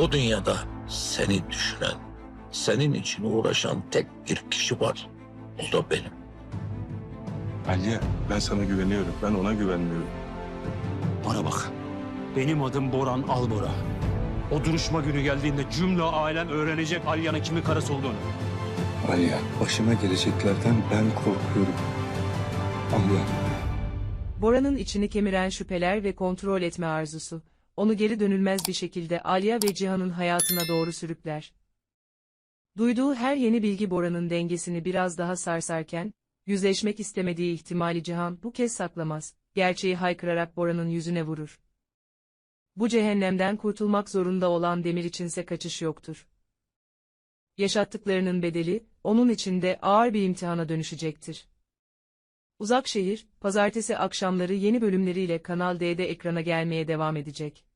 Bu dünyada seni düşünen, senin için uğraşan tek bir kişi var. O da benim. Aliye ben sana güveniyorum. Ben ona güvenmiyorum. Bana bak. Benim adım Boran Albora. O duruşma günü geldiğinde cümle alem öğrenecek Alya'nın kimin karısı olduğunu. Aliye başıma geleceklerden ben korkuyorum. Aliye. Bora'nın içini kemiren şüpheler ve kontrol etme arzusu, onu geri dönülmez bir şekilde Alya ve Cihan'ın hayatına doğru sürükler. Duyduğu her yeni bilgi Bora'nın dengesini biraz daha sarsarken, yüzleşmek istemediği ihtimali Cihan bu kez saklamaz, gerçeği haykırarak Bora'nın yüzüne vurur. Bu cehennemden kurtulmak zorunda olan Demir içinse kaçış yoktur. Yaşattıklarının bedeli, onun içinde ağır bir imtihana dönüşecektir. Uzak Şehir, pazartesi akşamları yeni bölümleriyle Kanal D'de ekrana gelmeye devam edecek.